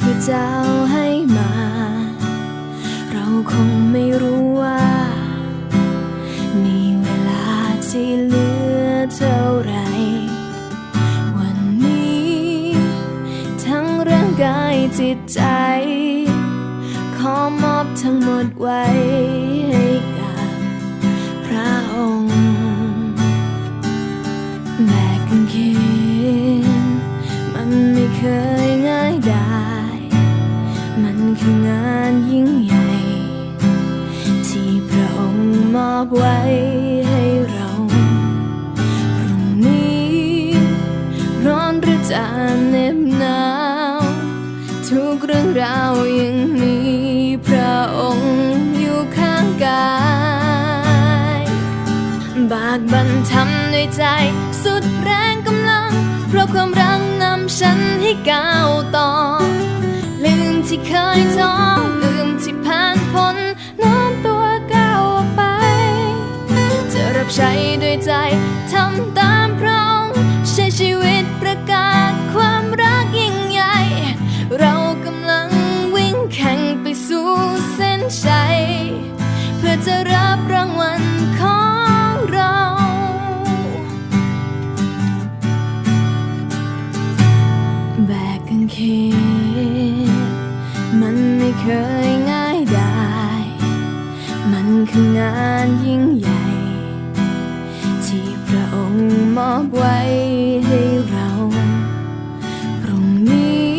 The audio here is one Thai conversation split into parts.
พระเจ้าให้มา เราคงไม่รู้ว่า มีเวลาที่เหลือเท่าไหรวันนี้ ทั้งร่างกายจิตใจ ขอมอบทั้งหมดไว้ อบไว้ให้เราพรุ่งนี้ ร้อนหรือจะเหน็บหนาว ทุกเรื่องราวยังมีพระองค์อยู่ข้างกาย บากบันทำด้วยใจ สุดแรงกำลัง เพราะความรักนำฉันให้ก้าวต่อ ลืมที่เคยท้อลืมที่ผ่านพ้น ใช้ด้วยใจทำตามพระองค์ใช้ชีวิตประกาศความรักยิ่งใหญ่ เรากำลังวิ่งแข่งไปสู่เส้นชัยเพื่อจะรับรางวัลของเราแบกกางเขนมันไม่เคยง่ายได้ มันคืองานยิ่งใหญ่ มอบไว้ให้เราพรุ่งนี้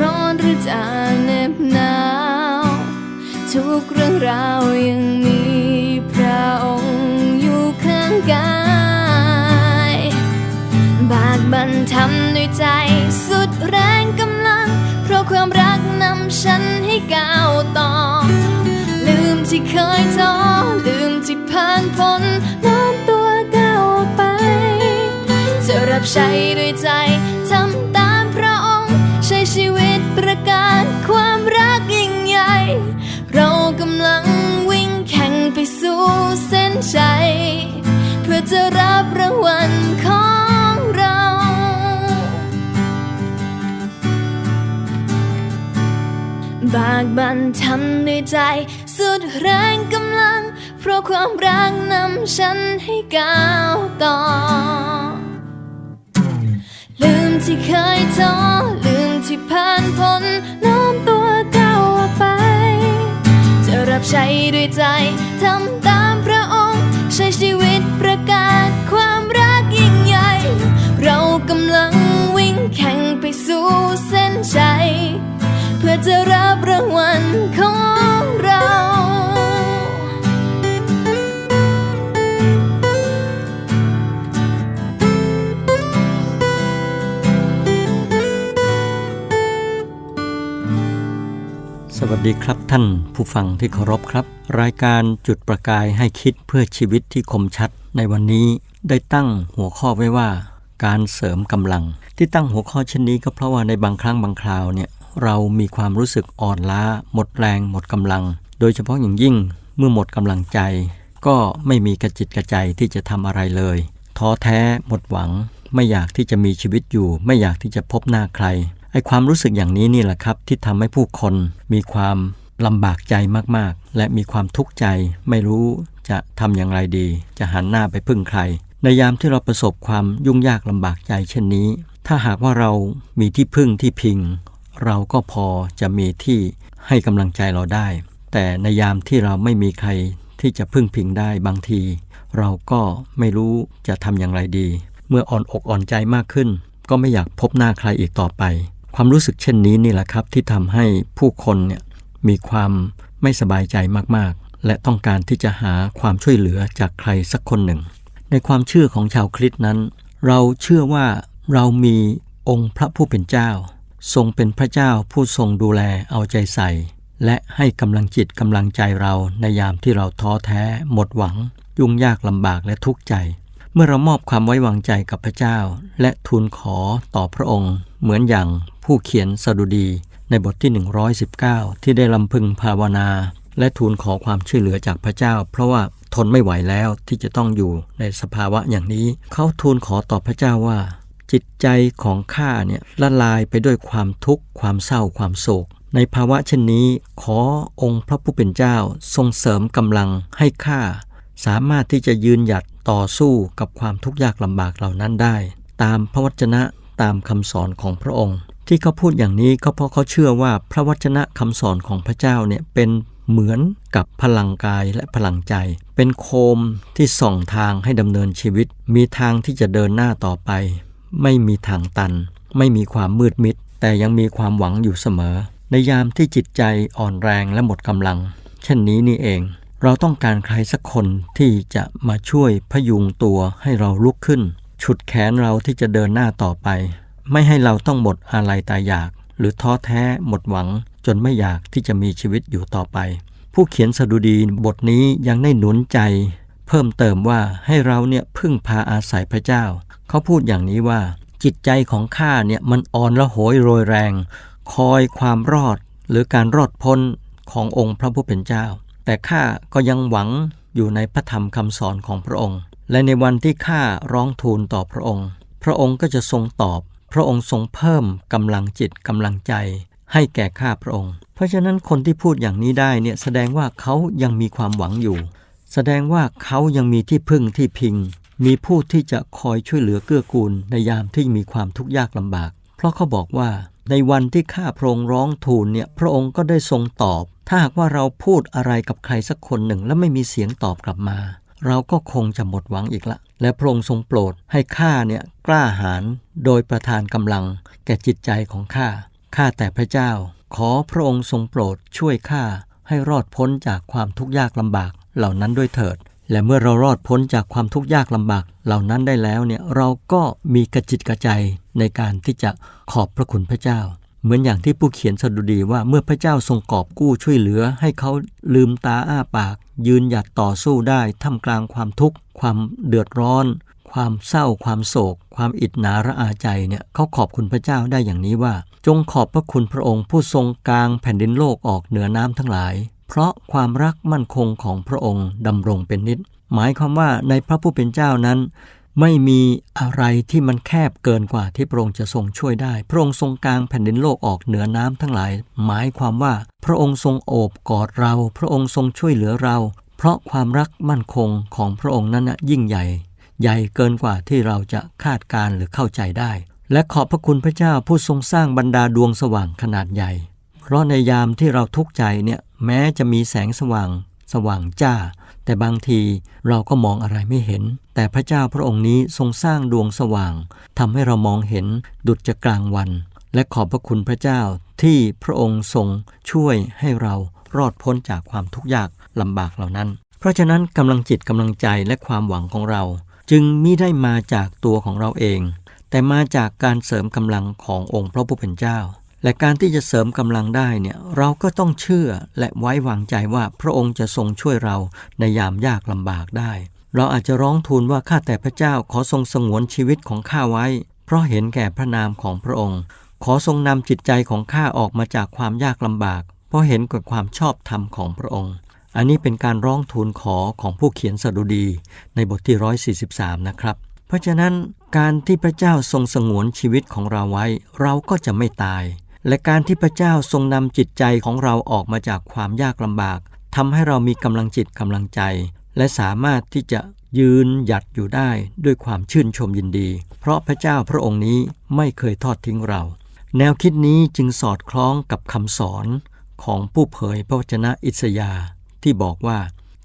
ร้อนหรือจะเหน็บหนาว ทุกเรื่องราวยังมีพระองค์อยู่ข้างกาย บากบันทำด้วยใจสุดแรงกำลัง เพราะความรักนำฉันให้ก้าวต่อ ลืมที่เคยท้อลืมที่ผ่านพ้น รับใช้ด้วยใจทำตามพระองค์ ใช้ชีวิตประกาศความรักยิ่งใหญ่ เรากำลังวิ่งแข่งไปสู่เส้นชัยเพื่อจะรับรางวัลของเรา บากบันทำด้วยใจ สุดแรงกำลัง เพราะความรักนำฉันให้ก้าวต่อ ที่เคยท้อลืมที่ผ่านพ้นน้อมตัวก้าวไป จะรับใช้ด้วยใจทำตามพระองค์ใช้ชีวิตประกาศความรักยิ่งใหญ่ เรากำลังวิ่งแข่งไปสู่เส้นชัยเพื่อจะรับรางวัลของ วัสดีครับท่านผู้ฟังที่เคารพครับ รายการจุดประกายให้คิดเพื่อชีวิตที่คมชัด ในวันนี้ได้ตั้งหัวข้อไว้ว่า การเสริมกำลัง ที่ตั้งหัวข้อเช่นนี้ก็เพราะว่าในบางครั้งบางคราวเนี่ยเรามีความรู้สึกอ่อนล้า หมดแรง หมดกำลัง โดยเฉพาะอย่างยิ่งเมื่อหมดกำลังใจ ก็ไม่มีกระจิตกระใจที่จะทำอะไรเลยท้อแท้หมดหวัง ไม่อยากที่จะมีชีวิตอยู่ ไม่อยากที่จะพบหน้าใคร ไอความรู้สึกอย่างนี้นี่แหละครับ ที่ทำให้ผู้คนมีความลำบากใจมากๆ และมีความทุกข์ใจไม่รู้จะทำอย่างไรดี จะหันหน้าไปพึ่งใคร ในยามที่เราประสบความยุ่งยากลำบากใจเช่นนี้ ถ้าหากว่าเรามีที่พึ่งที่พิง เราก็พอจะมีที่ให้กำลังใจเราได้ แต่ในยามที่เราไม่มีใครที่จะพึ่งพิงได้บางที เราก็ไม่รู้จะทำอย่างไรดี เมื่ออ่อนอกอ่อนใจมากขึ้น ก็ไม่อยากพบหน้าใครอีกต่อไป ความรู้สึกเช่นนี้นี่แหละครับที่ทำให้ผู้คนเนี่ยมีความไม่สบายใจมากๆ และต้องการที่จะหาความช่วยเหลือจากใครสักคนหนึ่ง ในความเชื่อของชาวคริสต์นั้น เราเชื่อว่าเรามีองค์พระผู้เป็นเจ้า ทรงเป็นพระเจ้าผู้ทรงดูแลเอาใจใส่ และให้กำลังจิตกำลังใจเราในยามที่เราท้อแท้ หมดหวัง ยุ่งยากลำบากและทุกข์ใจ เมื่อเรามอบความไว้วางใจกับพระเจ้า และทูลขอต่อพระองค์ เหมือนอย่างผู้เขียนสดุดีในบทที่ 119 ที่ได้ลำพึงภาวนา และทูลขอความช่วยเหลือจากพระเจ้า เพราะว่าทนไม่ไหวแล้วที่จะต้องอยู่ในสภาวะอย่างนี้ เขาทูลขอต่อพระเจ้าว่า จิตใจของข้าเนี่ยละลายไปด้วยความทุกข์ ความเศร้าความโศก ในภาวะเช่นนี้ ขอองค์พระผู้เป็นเจ้าทรงเสริมกำลังให้ข้าสามารถที่จะยืนหยัดต่อสู้กับความทุกข์ยากลำบากเหล่านั้นได้ ตามพระวจนะตามคำสอนของพระองค์ ที่เขาพูดอย่างนี้ก็เพราะเขาเชื่อว่าพระวจนะคำสอนของพระเจ้าเนี่ยเป็นเหมือนกับพลังกายและพลังใจ เป็นโคมที่ส่องทางให้ดำเนินชีวิต มีทางที่จะเดินหน้าต่อไป ไม่มีทางตัน ไม่มีความมืดมิด แต่ยังมีความหวังอยู่เสมอ ในยามที่จิตใจอ่อนแรงและหมดกำลัง เช่นนี้นี่เอง เราต้องการใครสักคนที่จะมาช่วยพยุงตัวให้เราลุกขึ้น ฉุดแขนเราที่จะเดินหน้าต่อไป ไม่ให้เราต้องหมดอะไรตายอยาก หรือท้อแท้หมดหวัง จนไม่อยากที่จะมีชีวิตอยู่ต่อไป ผู้เขียนสดุดีบทนี้ยังได้หนุนใจ เพิ่มเติมว่าให้เราเนี่ยพึ่งพาอาศัยพระเจ้า เขาพูดอย่างนี้ว่าจิตใจของข้าเนี่ยมันอ่อนละโหยโรยแรง คอยความรอดหรือการรอดพ้นขององค์พระผู้เป็นเจ้า แต่ข้าก็ยังหวังอยู่ในพระธรรมคำสอนของพระองค์ และในวันที่ข้าร้องทูลต่อพระองค์ พระองค์ก็จะทรงตอบ พระองค์ทรงเพิ่มกำลังจิตกำลังใจให้แก่ข้าพระองค์ เพราะฉะนั้นคนที่พูดอย่างนี้ได้เนี่ยแสดงว่าเขายังมีความหวังอยู่ แสดงว่าเขายังมีที่พึ่งที่พิง มีผู้ที่จะคอยช่วยเหลือเกื้อกูลในยามที่มีความทุกข์ยากลำบาก เพราะเขาบอกว่าในวันที่ข้าพระองค์ร้องทูลเนี่ยพระองค์ก็ได้ทรงตอบ ถ้าหากว่าเราพูดอะไรกับใครสักคนหนึ่ง แล้วไม่มีเสียงตอบกลับมา เราก็คงจะหมดหวังอีกละ และพระองค์ทรงโปรดให้ข้าเนี่ยกล้าหาญโดยประทานกำลัง แก่จิตใจของข้า ข้าแต่พระเจ้า ขอพระองค์ทรงโปรดช่วยข้าให้รอดพ้นจากความทุกข์ยากลำบากเหล่านั้นด้วยเถิด และเมื่อเรารอดพ้นจากความทุกข์ยากลำบากเหล่านั้นได้แล้วเนี่ยเราก็มีกระจิตกระใจในการที่จะขอบพระคุณพระเจ้า เหมือนอย่างที่ผู้เขียนสดุดีว่าเมื่อพระเจ้าทรงกอบกู้ช่วยเหลือ ให้เขาลืมตาอ้าปาก ยืนหยัดต่อสู้ได้ท่ามกลางความทุกข์ ความเดือดร้อน ความเศร้า ความโศก ความอิจนาระอาใจเนี่ยเขาขอบคุณพระเจ้าได้อย่างนี้ว่า จงขอบพระคุณพระองค์ผู้ทรงกลางแผ่นดินโลกออกเหนือน้ำทั้งหลาย เพราะความรักมั่นคงของพระองค์ดำรงเป็นนิจหมายความว่าในพระผู้เป็นเจ้านั้น ไม่มีอะไรที่มันแคบเกินกว่าที่พระองค์จะทรงช่วยได้ พระองค์ทรงกลางแผ่นดินโลกออกเหนือน้ำทั้งหลาย หมายความว่าพระองค์ทรงโอบกอดเรา พระองค์ทรงช่วยเหลือเรา เพราะความรักมั่นคงของพระองค์นั้นนะยิ่งใหญ่ ใหญ่เกินกว่าที่เราจะคาดการหรือเข้าใจได้ และขอบพระคุณพระเจ้าผู้ทรงสร้างบรรดาดวงสว่างขนาดใหญ่ เพราะในยามที่เราทุกข์ใจเนี่ยแม้จะมีแสงสว่าง สว่างจ้า แต่บางทีเราก็มองอะไรไม่เห็น แต่พระเจ้าพระองค์นี้ทรงสร้างดวงสว่างทำให้เรามองเห็นดุจจะกลางวัน และขอบพระคุณพระเจ้าที่พระองค์ทรงช่วยให้เรารอดพ้นจากความทุกข์ยากลำบากเหล่านั้น เพราะฉะนั้นกำลังจิตกำลังใจและความหวังของเรา จึงมิได้มาจากตัวของเราเอง แต่มาจากการเสริมกำลังขององค์พระผู้เป็นเจ้า และการที่จะเสริมกำลังได้เนี่ยเราก็ต้องเชื่อและไว้วางใจว่าพระองค์จะทรงช่วยเราในยามยากลำบากได้ เราอาจจะร้องทูลว่าข้าแต่พระเจ้าขอทรงสงวนชีวิตของข้าไว้ เพราะเห็นแก่พระนามของพระองค์ ขอทรงนำจิตใจของข้าออกมาจากความยากลำบาก เพราะเห็นกับความชอบธรรมของพระองค์ อันนี้เป็นการร้องทูลขอของผู้เขียนสดุดี ในบทที่ 143 นะครับเพราะฉะนั้นการที่พระเจ้าทรงสงวนชีวิตของเราไว้ เราก็จะไม่ตาย และการที่พระเจ้าทรงนำจิตใจของเราออกมาจากความยากลำบากทำให้เรามีกำลังจิตกำลังใจ และสามารถที่จะยืนหยัดอยู่ได้ด้วยความชื่นชมยินดี เพราะพระเจ้าพระองค์นี้ไม่เคยทอดทิ้งเรา แนวคิดนี้จึงสอดคล้องกับคำสอนของผู้เผยพระวจนะอิสยาห์ที่บอกว่า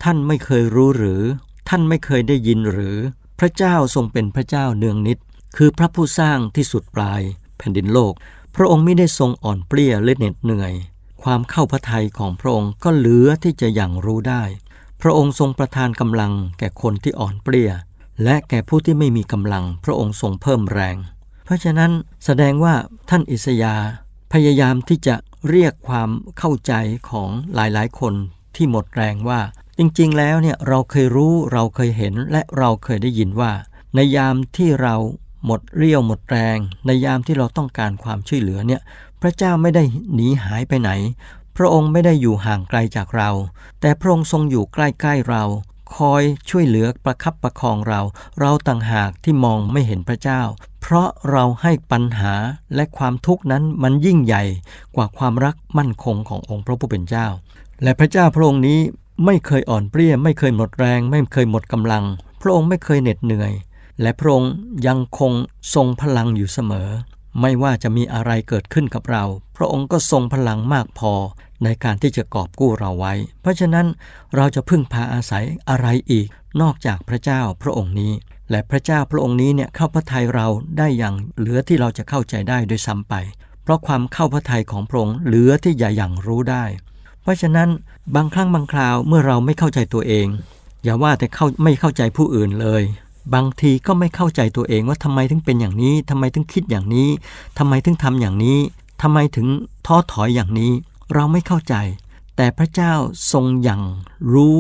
ท่านไม่เคยรู้หรือ ท่านไม่เคยได้ยินหรือ พระเจ้าทรงเป็นพระเจ้าเนืองนิด คือพระผู้สร้างที่สุดปลายแผ่นดินโลก พระองค์ไม่ได้ทรงอ่อนเปลี้ยและเหน็ดเหนื่อย ความเข้าพระทัยของพระองค์ก็เหลือที่จะอย่างรู้ได้ พระองค์ทรงประทานกำลังแก่คนที่อ่อนเปลี้ย และแก่ผู้ที่ไม่มีกำลัง พระองค์ทรงเพิ่มแรง เพราะฉะนั้นแสดงว่าท่านอิสยาพยายามที่จะเรียกความเข้าใจของหลายๆ คนที่หมดแรงว่า จริงๆ แล้วเนี่ยเราเคยรู้เราเคยเห็นและเราเคยได้ยินว่า ในยามที่เรา หมดเรี่ยวหมดแรง ในยามที่เราต้องการความช่วยเหลือเนี่ยพระเจ้าไม่ได้หนีหายไปไหน พระองค์ไม่ได้อยู่ห่างไกลจากเรา แต่พระองค์ทรงอยู่ใกล้ ๆเรา คอยช่วยเหลือประคับประคองเรา เราต่างหากที่มองไม่เห็นพระเจ้า เพราะเราให้ปัญหาและความทุกข์นั้นมันยิ่งใหญ่กว่าความรักมั่นคงขององค์พระผู้เป็นเจ้า และพระเจ้าพระองค์นี้ไม่เคยอ่อนเปรี้ย ไม่เคยหมดแรง ไม่เคยหมดกำลัง พระองค์ไม่เคยเหน็ดเหนื่อย และพระองค์ยังคงทรงพลังอยู่เสมอ ไม่ว่าจะมีอะไรเกิดขึ้นกับเรา พระองค์ก็ทรงพลังมากพอในการที่จะกอบกู้เราไว้ เพราะฉะนั้นเราจะพึ่งพาอาศัยอะไรอีก นอกจากพระเจ้าพระองค์นี้ และพระเจ้าพระองค์นี้เนี่ยเข้าพระทัยเราได้อย่างเหลือที่เราจะเข้าใจได้โดยซ้ำไป เพราะความเข้าพระทัยของพระองค์เหลือที่จะอย่างรู้ได้ เพราะฉะนั้นบางครั้งบางคราวเมื่อเราไม่เข้าใจตัวเอง อย่าว่าแต่เข้าไม่เข้าใจผู้อื่นเลย บางทีก็ไม่เข้าใจตัวเองว่าทำไมถึงเป็นอย่างนี้ทำไมถึงคิดอย่างนี้ทำไมถึงทำอย่างนี้ทำไมถึงท้อถอยอย่างนี้ เราไม่เข้าใจ แต่พระเจ้าทรงอย่างรู้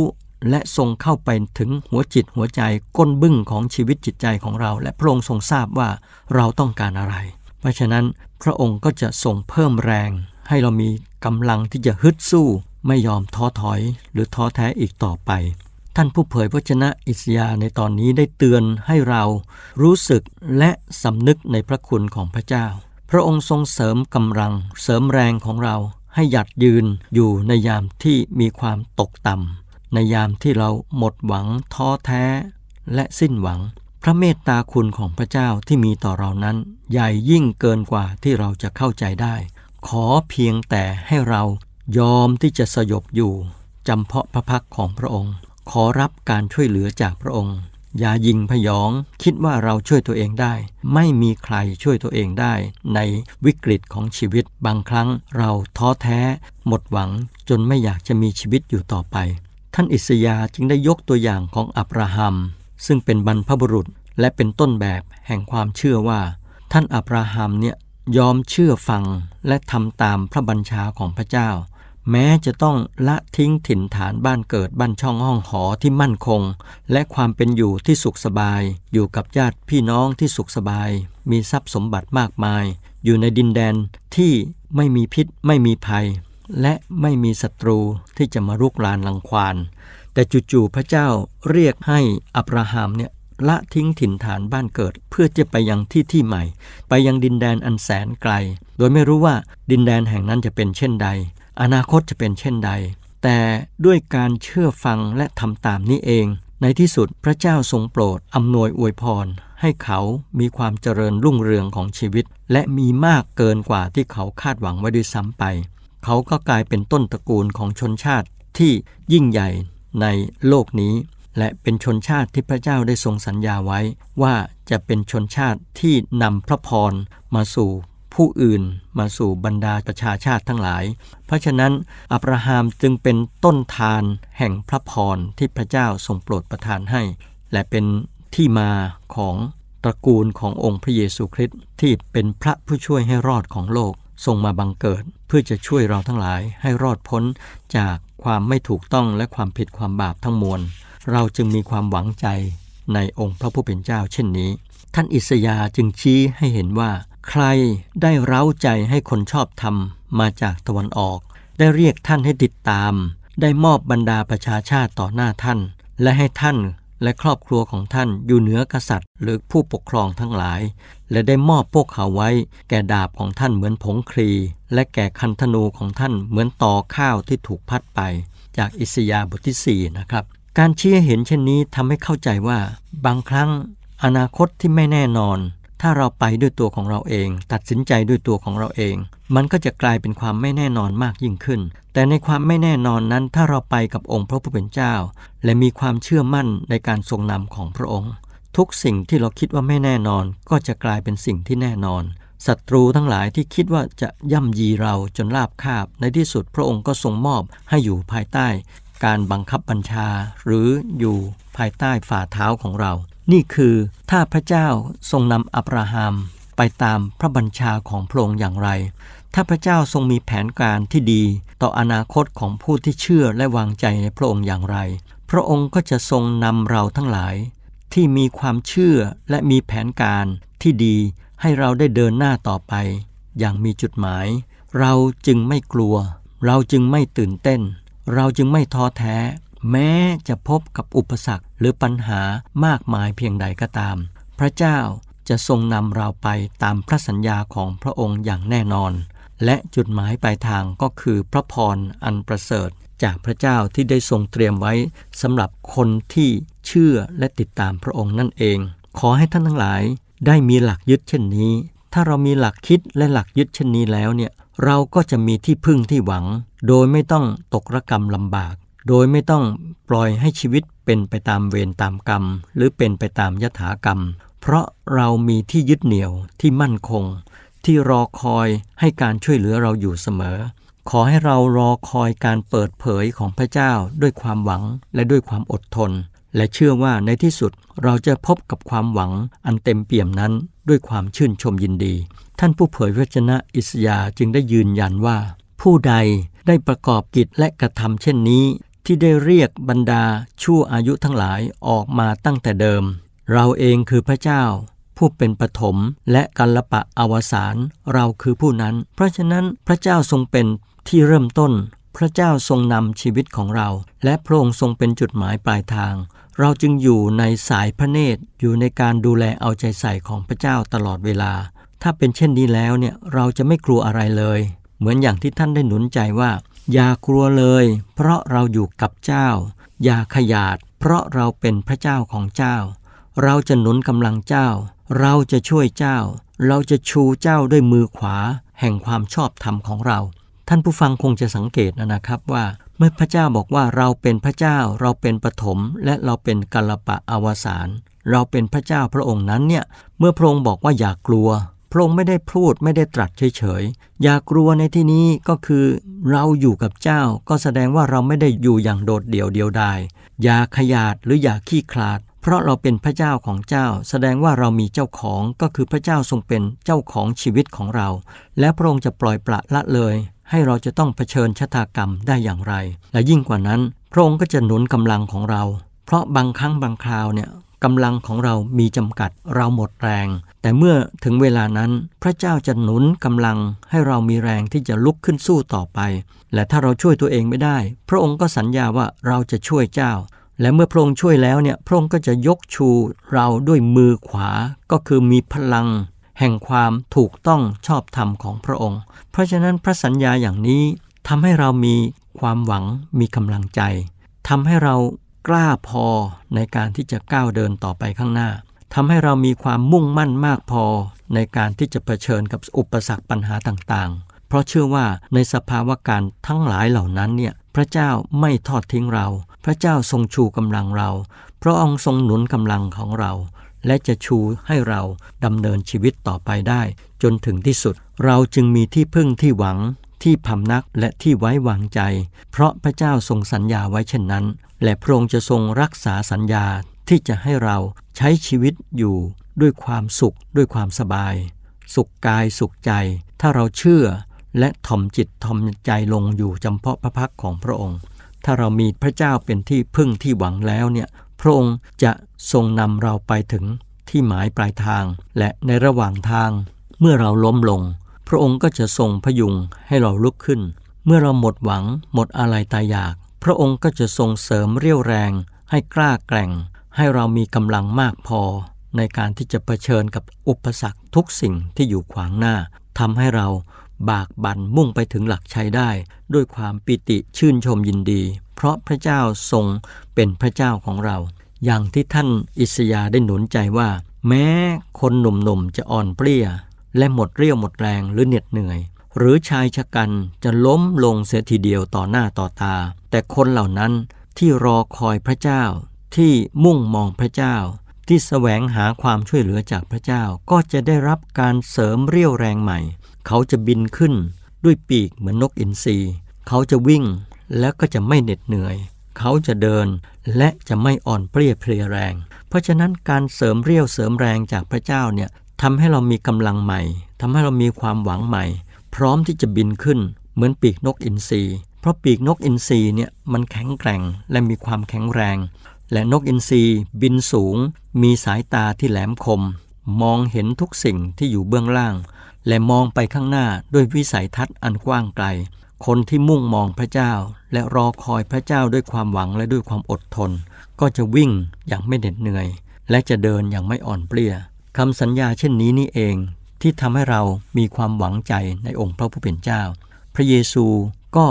และทรงเข้าไปถึงหัวจิตหัวใจก้นบึ้งของชีวิตจิตใจของเรา และพระองค์ทรงทราบว่าเราต้องการอะไร เพราะฉะนั้นพระองค์ก็จะทรงเพิ่มแรง ให้เรามีกำลังที่จะฮึดสู้ ไม่ยอมท้อถอย หรือท้อแท้อีกต่อไป ท่านผู้เผยพระชนะอิสยาในตอนนี้ได้เตือนให้เรารู้สึกและสำนึกในพระคุณของพระเจ้า พระองค์ทรงเสริมกำลัง เสริมแรงของเราให้หยัดยืนอยู่ในยามที่มีความตกต่ำในยามที่เราหมดหวังท้อแท้ และสิ้นหวัง พระเมตตาคุณของพระเจ้าที่มีต่อเรานั้น ใหญ่ยิ่งเกินกว่าที่เราจะเข้าใจได้ ขอเพียงแต่ให้เรายอมที่จะสยบอยู่จำเพาะพระพักของพระองค์ ขอรับการช่วยเหลือจากพระองค์ อย่ายิงพยอง คิดว่าเราช่วยตัวเองได้ ไม่มีใครช่วยตัวเองได้ ในวิกฤตของชีวิต บางครั้งเราท้อแท้ หมดหวังจนไม่อยากจะมีชีวิตอยู่ต่อไป ท่านอิสยาจึงได้ยกตัวอย่างของอับราฮัม ซึ่งเป็นบรรพบุรุษและเป็นต้นแบบแห่งความเชื่อว่า ท่านอับราฮัมเนี่ยยอมเชื่อฟังและทำตามพระบัญชาของพระเจ้า แม้จะต้องละทิ้งถิ่นฐานบ้านเกิดบ้านช่องห้องหอที่มั่นคง และความเป็นอยู่ที่สุขสบาย อยู่กับญาติพี่น้องที่สุขสบาย มีทรัพย์สมบัติมากมาย อยู่ในดินแดนที่ไม่มีพิษไม่มีภัย และไม่มีศัตรูที่จะมารุกรานรังควานแต่จู่ๆพระเจ้าเรียกให้อับราฮัมเนี่ยละทิ้งถิ่นฐานบ้านเกิดเพื่อจะไปยังที่ที่ใหม่ ไปยังดินแดนอันแสนไกล โดยไม่รู้ว่าดินแดนแห่งนั้นจะเป็นเช่นใด อนาคตจะเป็นเช่นใด แต่ด้วยการเชื่อฟังและทำตามนี้เอง ในที่สุดพระเจ้าทรงโปรดอำนวยอวยพร ให้เขามีความเจริญรุ่งเรืองของชีวิต และมีมากเกินกว่าที่เขาคาดหวังไว้ด้วยซ้ำไป เขาก็กลายเป็นต้นตระกูลของชนชาติที่ยิ่งใหญ่ในโลกนี้ และเป็นชนชาติที่พระเจ้าได้ทรงสัญญาไว้ ว่าจะเป็นชนชาติที่นำพระพรมาสู่ ผู้อื่นมาสู่บรรดาประชาชาติทั้งหลาย เพราะฉะนั้นอับราฮัมจึงเป็นต้นทานแห่งพระพรที่พระเจ้าทรงโปรดประทานให้ และเป็นที่มาของตระกูลขององค์พระเยซูคริสต์ที่เป็นพระผู้ช่วยให้รอดของโลกทรงมาบังเกิด เพื่อจะช่วยเราทั้งหลายให้รอดพ้นจากความไม่ถูกต้องและความผิดความบาปทั้งมวล เราจึงมีความหวังใจในองค์พระผู้เป็นเจ้าเช่นนี้ ท่านอิสยาจึงชี้ให้เห็นว่า ใครได้เร้าใจให้คนชอบธรรมมาจากตะวันออก ได้เรียกท่านให้ติดตาม ได้มอบบรรดาประชาชาติต่อหน้าท่าน และให้ท่านและครอบครัวของท่านอยู่เหนือกษัตริย์ หรือผู้ปกครองทั้งหลาย และได้มอบพวกเขาไว้ แก่ดาบของท่านเหมือนผงคลีและแก่คันธนูของท่านเหมือนตอข้าวที่ถูกพัดไป จากอิสยาบทที่4นะครับ การเชี้ให้เห็นเช่นนี้ทำให้เข้าใจว่า บางครั้งอนาคตที่ไม่แน่นอน ถ้าเราไปด้วยตัวของเราเอง ตัดสินใจด้วยตัวของเราเอง มันก็จะกลายเป็นความไม่แน่นอนมากยิ่งขึ้น แต่ในความไม่แน่นอนนั้น ถ้าเราไปกับองค์พระผู้เป็นเจ้า และมีความเชื่อมั่นในการทรงนำของพระองค์ ทุกสิ่งที่เราคิดว่าไม่แน่นอน ก็จะกลายเป็นสิ่งที่แน่นอนศัตรูทั้งหลายที่คิดว่าจะย่ำยีเราจนลาบคาบ ในที่สุดพระองค์ก็ทรงมอบให้อยู่ภายใต้ การบังคับบัญชา หรืออยู่ภายใต้ฝ่าเท้าของเรา นี่คือถ้าพระเจ้าทรงนำอับราฮัมไปตามพระบัญชาของพระองค์อย่างไร ถ้าพระเจ้าทรงมีแผนการที่ดี ต่ออนาคตของผู้ที่เชื่อและวางใจในพระองค์อย่างไร พระองค์ก็จะทรงนำเราทั้งหลาย ที่มีความเชื่อและมีแผนการที่ดีให้เราได้เดินหน้าต่อไป อย่างมีจุดหมาย เราจึงไม่กลัว เราจึงไม่ตื่นเต้น เราจึงไม่ท้อแท้ แม้จะพบกับอุปสรรคหรือปัญหามากมายเพียงใดก็ตาม พระเจ้าจะทรงนำเราไปตามพระสัญญาของพระองค์อย่างแน่นอน และจุดหมายปลายทางก็คือพระพรอันประเสริฐ จากพระเจ้าที่ได้ทรงเตรียมไว้สำหรับคนที่เชื่อและติดตามพระองค์นั่นเอง ขอให้ท่านทั้งหลายได้มีหลักยึดเช่นนี้ ถ้าเรามีหลักคิดและหลักยึดเช่นนี้แล้วเนี่ยเราก็จะมีที่พึ่งที่หวัง โดยไม่ต้องตกระกรรมลำบาก โดยไม่ต้องปล่อยให้ชีวิตเป็นไปตามเวรตามกรรม หรือเป็นไปตามยถากรรม เพราะเรามีที่ยึดเหนี่ยวที่มั่นคง ที่รอคอยให้การช่วยเหลือเราอยู่เสมอ ขอให้เรารอคอยการเปิดเผยของพระเจ้าด้วยความหวังและด้วยความอดทน และเชื่อว่าในที่สุดเราจะพบกับความหวังอันเต็มเปี่ยมนั้นด้วยความชื่นชมยินดี ท่านผู้เผยพระชนะอิสยาจึงได้ยืนยันว่า ผู้ใดได้ประกอบกิจและกระทำเช่นนี้ ที่ได้เรียกบรรดาชั่วอายุทั้งหลายออกมาตั้งแต่เดิม เราเองคือพระเจ้า ผู้เป็นปฐมและกัลปะอวสานเราคือผู้นั้น เพราะฉะนั้นพระเจ้าทรงเป็นที่เริ่มต้น พระเจ้าทรงนำชีวิตของเรา และพระองค์ทรงเป็นจุดหมายปลายทาง เราจึงอยู่ในสายพระเนตรอยู่ในการดูแลเอาใจใส่ของพระเจ้าตลอดเวลา ถ้าเป็นเช่นนี้แล้วเนี่ยเราจะไม่กลัวอะไรเลย เหมือนอย่างที่ท่านได้หนุนใจว่า อย่ากลัวเลย เพราะเราอยู่กับเจ้า อย่าขยาด เพราะเราเป็นพระเจ้าของเจ้า เราจะหนุนกำลังเจ้า เราจะช่วยเจ้า เราจะชูเจ้าด้วยมือขวา แห่งความชอบธรรมของเรา ท่านผู้ฟังคงจะสังเกตนะครับว่า เมื่อพระเจ้าบอกว่าเราเป็นพระเจ้า เราเป็นปฐมและเราเป็นกัลปะอวสานเราเป็นพระเจ้าพระองค์นั้นเนี่ยเมื่อพระองค์บอกว่าอย่ากลัว ระองค์ไม่ได้พูดไม่ได้ตรัสเฉยๆ อย่ากลัวในที่นี้ก็คือเราอยู่กับเจ้าก็แสดงว่าเราไม่ได้อยู่อย่างโดดเดี่ยวเดียวดาย อย่าขยาดหรืออย่าขี้คลาด เพราะเราเป็นพระเจ้าของเจ้า แสดงว่าเรามีเจ้าของก็คือพระเจ้าทรงเป็นเจ้าของชีวิตของเรา และพระองค์จะปล่อยปละละเลย ให้เราจะต้องเผชิญชะตากรรมได้อย่างไร และยิ่งกว่านั้น พระองค์ก็จะหนุนกำลังของเรา เพราะบางครั้งบางคราวเนี่ย กำลังของเรามีจำกัดเราหมดแรง แต่เมื่อถึงเวลานั้น พระเจ้าจะหนุนกำลังให้เรามีแรงที่จะลุกขึ้นสู้ต่อไป และถ้าเราช่วยตัวเองไม่ได้ พระองค์ก็สัญญาว่าเราจะช่วยเจ้า และเมื่อพระองค์ช่วยแล้วเนี่ยพระองค์ก็จะยกชูเราด้วยมือขวา ก็คือมีพลัง แห่งความถูกต้องชอบธรรมของพระองค์ เพราะฉะนั้นพระสัญญาอย่างนี้ทำให้เรามีความหวังมีกำลังใจทำให้เรา กล้าพอในการที่จะก้าวเดินต่อไปข้างหน้าทำให้เรามีความมุ่งมั่นมากพอในการที่จะเผชิญกับอุปสรรคปัญหาต่างๆ เพราะเชื่อว่าในสภาวะการทั้งหลายเหล่านั้นเนี่ยพระเจ้าไม่ทอดทิ้งเรา พระเจ้าทรงชูกำลังเรา พระองค์ทรงหนุนกำลังของเรา และจะชูให้เราดำเนินชีวิตต่อไปได้ จนถึงที่สุด เราจึงมีที่พึ่งที่หวังที่พำนักและที่ไว้วางใจ เพราะพระเจ้าทรงสัญญาไว้เช่นนั้น และพระองค์จะทรงรักษาสัญญาที่จะให้เราใช้ชีวิตอยู่ด้วยความสุขด้วยความสบาย สุขกายสุขใจ ถ้าเราเชื่อและถ่อมจิตถ่อมใจลงอยู่จำเพาะพระพักของพระองค์ ถ้าเรามีพระเจ้าเป็นที่พึ่งที่หวังแล้วเนี่ยพระองค์จะทรงนำเราไปถึงที่หมายปลายทาง และในระหว่างทาง เมื่อเราล้มลง พระองค์ก็จะทรงพยุงให้เราลุกขึ้น เมื่อเราหมดหวังหมดอะไรตายอยาก พระองค์ก็จะทรงเสริมเรี่ยวแรง ให้กล้าแกร่ง ให้เรามีกำลังมากพอ ในการที่จะเผชิญกับอุปสรรคทุกสิ่งที่อยู่ขวางหน้าทำให้เราบากบั่นมุ่งไปถึงหลักชัยได้ ด้วยความปิติชื่นชมยินดี เพราะพระเจ้าทรงเป็นพระเจ้าของเรา อย่างที่ท่านอิสยาได้หนุนใจว่า แม้คนหนุ่มๆจะอ่อนเปรี้ย และหมดเรี่ยวหมดแรงหรือเหน็ดเหนื่อย หรือชายชะกันจะล้มลงเสียทีเดียวต่อหน้าต่อตา แต่คนเหล่านั้นที่รอคอยพระเจ้า ที่มุ่งมองพระเจ้า ที่แสวงหาความช่วยเหลือจากพระเจ้าก็จะได้รับการเสริมเรี่ยวแรงใหม่ เขาจะบินขึ้นด้วยปีกเหมือนนกอินทรีเขาจะวิ่งแล้วก็จะไม่เหน็ดเหนื่อย เขาจะเดินและจะไม่อ่อนเปรี้ยเพลียแรง เพราะฉะนั้นการเสริมเรี่ยวเสริมแรงจากพระเจ้าเนี่ยทำให้เรามีกำลังใหม่ทำให้เรามีความหวังใหม่ พร้อมที่จะบินขึ้น เหมือนปีกนกอินทรีเพราะปีกนกอินทรีเนี่ยมันแข็งแกร่งและมีความแข็งแรง และนกอินทรีบินสูง มีสายตาที่แหลมคม มองเห็นทุกสิ่งที่อยู่เบื้องล่าง และมองไปข้างหน้าด้วยวิสัยทัศน์อันกว้างไกล คนที่มุ่งมองพระเจ้า และรอคอยพระเจ้าด้วยความหวังและด้วยความอดทน ก็จะวิ่งอย่างไม่เหน็ดเหนื่อย และจะเดินอย่างไม่อ่อนเปลี้ยคำสัญญาเช่นนี้นี่เอง ที่ทำให้เรามีความหวังใจในองค์พระผู้เป็นเจ้า พระเยซูก็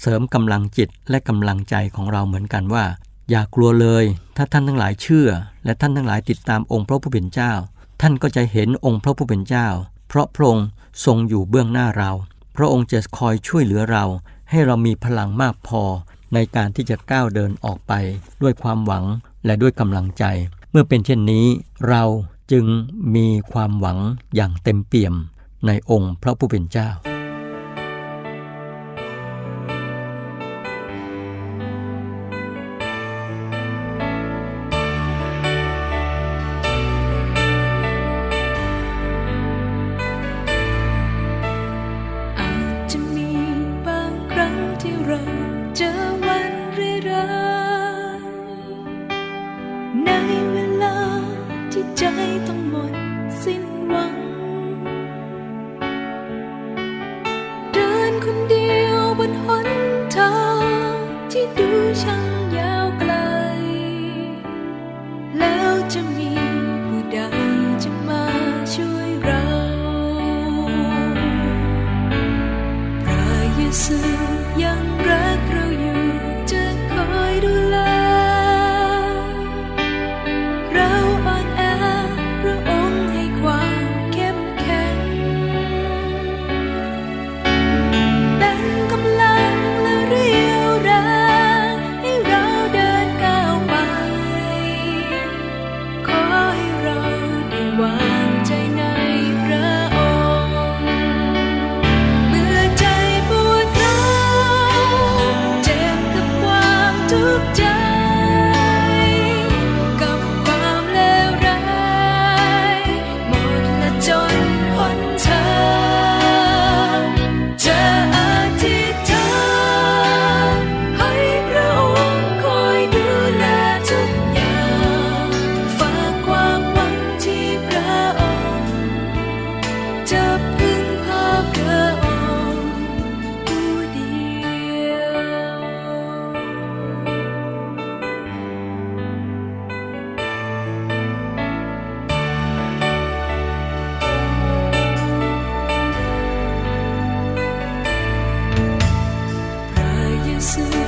เสริมกำลังจิตและกำลังใจของเราเหมือนกันว่า อย่ากลัวเลย ถ้าท่านทั้งหลายเชื่อ และท่านทั้งหลายติดตามองค์พระผู้เป็นเจ้า ท่านก็จะเห็นองค์พระผู้เป็นเจ้า เพราะพระองค์ทรงอยู่เบื้องหน้าเรา พระองค์จะคอยช่วยเหลือเรา ให้เรามีพลังมากพอ ในการที่จะก้าวเดินออกไป ด้วยความหวังและด้วยกำลังใจ เมื่อเป็นเช่นนี้ เรา จึงมีความหวังอย่างเต็มเปี่ยมในองค์พระผู้เป็นเจ้า อาจจะมีบางครั้งที่เราเจอวันร้ายๆในเที่ใจต้องหมดสิ้นหวัง places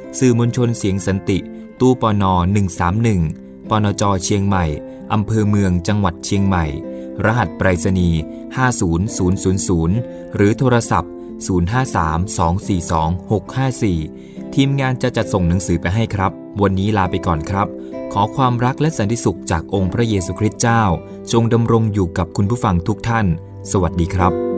สื่อมวลชนเสียงสันติ ตู้ปน131ปนจเชียงใหม่ อำเภอเมืองจังหวัดเชียงใหม่ รหัสไปรษณีย์50000 หรือโทรศัพท์ 053-242-654 ทีมงานจะจัดส่งหนังสือไปให้ครับ วันนี้ลาไปก่อนครับ ขอความรักและสันติสุขจากองค์พระเยซูคริสต์เจ้า จงดำรงอยู่กับคุณผู้ฟังทุกท่าน สวัสดีครับ